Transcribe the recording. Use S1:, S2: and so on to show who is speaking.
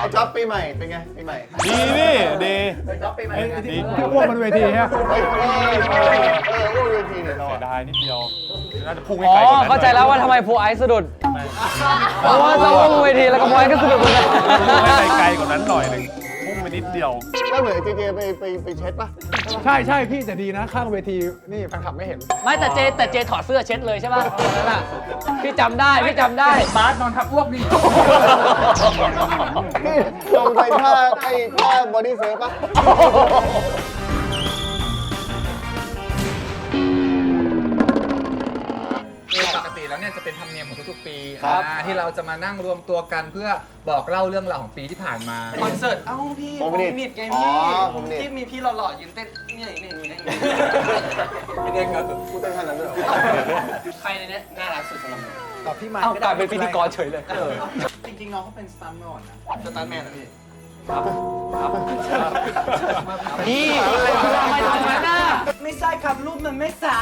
S1: ไอ้จ๊อบปีใหม่เป็นไงปีใหม่
S2: ดีนี่ดี
S1: ไอ้จ๊อบปีใหม่
S2: เอ้ย
S1: เป็นไง
S2: ดี
S3: ที่อ้วกมันเวทีฮะ
S1: เฮ้ยเออเออเออโอ้ยเวทีเนี่ยเรา
S2: เสีย
S1: อะ
S2: ดายนิดเดียวน่าจะพุ่งให้
S4: อ๋อ
S2: ไกลกว่านั้น
S4: เข้าใจแล้วว่าทำไมโพไอซ์สะดุดเพราะว่าเราลงเวทีแล้วก็โพไอซ์ก็สะดุดเหมือนกัน
S2: พุ่งให้ไกลกว่านั้นหน่อยหนึงพุ่ งไปนิดเดียว
S1: ก็เหมือนเจเจไปไปไปเช็ดป่ะ
S3: ใช่ใช่พี่แต่ดีนะข้างเวทีนี่แฟนคลับไม่เห็น
S4: ไม่แต่เจแต่เจถอดเสื้อเช็ดเลยใช่ป่ะนั่นน่ะพี่จำได้พี่จำได้
S5: บาสนอนทับอ้วกนี่
S1: นี่ลงไปท่าไอ้ท่าบอดี้เซิร์ฟปะ
S5: แล้วเนี่ยจะเป็นธรรมเนียมของทุกๆปีอ่าที่เราจะมานั่งรวมตัวกันเพื่อบอกเล่าเรื่องราวของปีที่ผ่านมา
S6: คอนเสิร์ต เอ้าพี่
S1: ผมนิด
S6: นิดไง
S1: อ๋อ
S6: พี่
S1: ผมนิด
S6: ที่มีพี่หล่อๆยืนเต้นเนี่ยเนี่ยเนี่ยเนี่ย
S1: ไม่ได้เงินพูดได้ขนาดนั้นเลยเหรอ
S6: ใครในเนี้ยน่ารักสุดสำหรับหนู
S3: ตอบพี่มา
S4: เอ้ากลายเป็นพิธีกรเฉยเลย
S6: จริงๆน้องเขาเป็นสตันท์มาก่อนนะสตันท์แมนนะพี่
S4: นี่ทำไมทำไมหน้า
S6: ไม่ใช่ครับรูปมันไม่สา